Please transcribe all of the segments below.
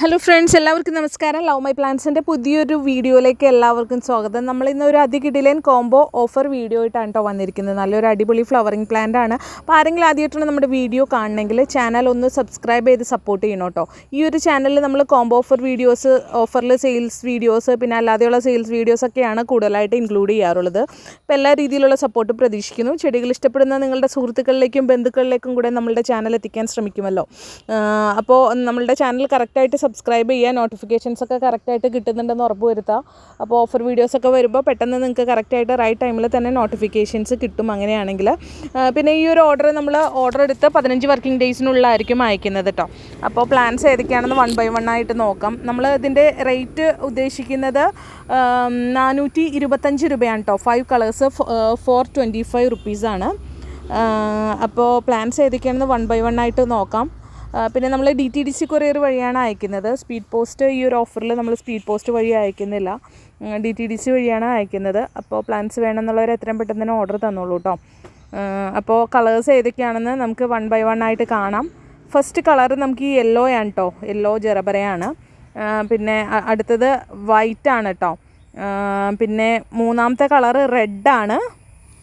Hello friends എല്ലാവർക്കും നമസ്കാരം. Love my പ്ലാൻസിന്റെ പുതിയൊരു വീഡിയോയിലേക്ക് എല്ലാവർക്കും സ്വാഗതം. നമ്മൾ ഇന്ന് ഒരു അതികിടിലൻ കോംബോ ഓഫർ വീഡിയോ ആയിട്ടാണ് കേട്ടോ വന്നിരിക്കുന്നത്. നല്ലൊരു അടിപൊളി ഫ്ലവറിങ് പ്ലാന്റ് ആണ്. അപ്പോൾ ആരെങ്കിലും ആദ്യമായിട്ടാണ് നമ്മുടെ വീഡിയോ കാണണമെങ്കിൽ ചാനൽ ഒന്ന് സബ്സ്ക്രൈബ് ചെയ്ത് സപ്പോർട്ട് ചെയ്യണം കേട്ടോ ഈ ഒരു ചാനലിൽ നമ്മൾ കോംബോ ഓഫർ വീഡിയോസ് ഓഫറിൽ സെയിൽസ് വീഡിയോസ് പിന്നെ അല്ലാതെയുള്ള സെയിൽസ് വീഡിയോസ് ഒക്കെയാണ് കൂടുതലായിട്ട് ഇൻക്ലൂഡ് ചെയ്യാറുള്ളത്. അപ്പോൾ എല്ലാ രീതിയിലുള്ള സപ്പോർട്ട് പ്രതീക്ഷിക്കുന്നു. ചെടികൾ ഇഷ്ടപ്പെടുന്ന നിങ്ങളുടെ സുഹൃത്തുക്കളിലേക്കും ബന്ധുക്കളിലേക്കും കൂടെ നമ്മളുടെ ചാനൽ എത്തിക്കാൻ ശ്രമിക്കുമല്ലോ. അപ്പോൾ നമ്മളുടെ ചാനൽ കറക്റ്റായിട്ട് സബ്സ്ക്രൈബ് ചെയ്യുക നോട്ടിഫിക്കേഷൻസ് ഒക്കെ കറക്റ്റായിട്ട് കിട്ടുന്നുണ്ടെന്ന് ഉറപ്പ് വരുത്തുക അപ്പോൾ ഓഫർ വീഡിയോസ് ഒക്കെ വരുമ്പോൾ പെട്ടെന്ന് നിങ്ങൾക്ക് കറക്റ്റായിട്ട് റൈറ്റ് ടൈമിൽ തന്നെ നോട്ടിഫിക്കേഷൻസ് കിട്ടും അങ്ങനെയാണെങ്കിൽ. പിന്നെ ഈ ഒരു ഓർഡർ നമ്മൾ ഓർഡർ എടുത്ത് പതിനഞ്ച് വർക്കിംഗ് ഡേയ്സിനുള്ളിലായിരിക്കും അയക്കുന്നത് കേട്ടോ അപ്പോൾ പ്ലാൻസ് ഏതൊക്കെയാണെന്ന് വൺ ബൈ വൺ ആയിട്ട് നോക്കാം. നമ്മൾ ഇതിന്റെ റേറ്റ് ഉദ്ദേശിക്കുന്നത് നാനൂറ്റി ഇരുപത്തഞ്ച് രൂപയാണ് കേട്ടോ five colours four twenty five റുപ്പീസാണ് അപ്പോൾ പ്ലാൻസ് ഏതൊക്കെയാണെന്ന് വൺ ബൈ വൺ ആയിട്ട് നോക്കാം. പിന്നെ നമ്മൾ D T D C courier വഴിയാണ് അയക്കുന്നത്. സ്പീഡ് പോസ്റ്റ് ഈ ഒരു ഓഫറിൽ നമ്മൾ സ്പീഡ് പോസ്റ്റ് വഴി അയക്കുന്നില്ല. ഡി ടി ഡി സി വഴിയാണ് അയക്കുന്നത്. അപ്പോൾ പ്ലാൻസ് വേണമെന്നുള്ളവർ എത്രയും പെട്ടെന്ന് തന്നെ ഓർഡർ തന്നോളൂ കേട്ടോ അപ്പോൾ കളേഴ്സ് ഏതൊക്കെയാണെന്ന് നമുക്ക് വൺ ബൈ വൺ ആയിട്ട് കാണാം. ഫസ്റ്റ് കളർ നമുക്ക് ഈ യെല്ലോ ആണ് കേട്ടോ യെല്ലോ ജെറബറയാണ് പിന്നെ അടുത്തത് വൈറ്റ് ആണ് കേട്ടോ പിന്നെ മൂന്നാമത്തെ കളറ് റെഡാണ്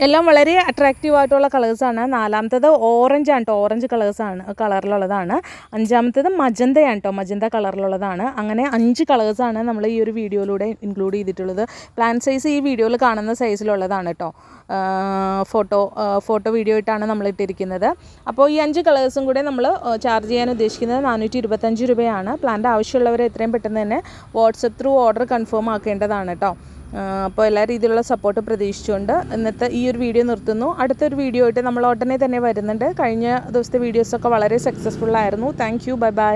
എല്ലാം വളരെ അട്രാക്റ്റീവ് ആയിട്ടുള്ള കളേഴ്സാണ് നാലാമത്തത് ഓറഞ്ച് ആണ് കേട്ടോ ഓറഞ്ച് കളേഴ്സാണ് കളറിലുള്ളതാണ് അഞ്ചാമത്തത് മജന്തയാണ് കേട്ടോ മജന്ത കളറിലുള്ളതാണ് അങ്ങനെ അഞ്ച് കളേഴ്സാണ് നമ്മൾ ഈ ഒരു വീഡിയോയിലൂടെ ഇൻക്ലൂഡ് ചെയ്തിട്ടുള്ളത്. പ്ലാൻ സൈസ് ഈ വീഡിയോയിൽ കാണുന്ന സൈസിലുള്ളതാണ് കേട്ടോ ഫോട്ടോ ഫോട്ടോ വീഡിയോ ആയിട്ടാണ് നമ്മൾ ഇട്ടിരിക്കുന്നത്. അപ്പോൾ ഈ അഞ്ച് കളേഴ്സും കൂടെ നമ്മൾ ചാർജ് ചെയ്യാൻ ഉദ്ദേശിക്കുന്നത് നാനൂറ്റി ഇരുപത്തഞ്ച് രൂപയാണ് പ്ലാന്റെ ആവശ്യമുള്ളവർ എത്രയും പെട്ടെന്ന് തന്നെ വാട്സപ്പ് ത്രൂ ഓർഡർ കൺഫേം ആക്കേണ്ടതാണ് കേട്ടോ അപ്പോൾ എല്ലാ രീതിയിലുള്ള സപ്പോർട്ട് പ്രതീക്ഷിച്ചുകൊണ്ട് ഇന്നത്തെ ഈ ഒരു വീഡിയോ നിർത്തുന്നു. അടുത്തൊരു വീഡിയോ ആയിട്ട് നമ്മൾ ഉടനെ തന്നെ വരുന്നുണ്ട്. കഴിഞ്ഞ ദിവസത്തെ വീഡിയോസൊക്കെ വളരെ സക്സസ്ഫുൾ ആയിരുന്നു. Thank you bye bye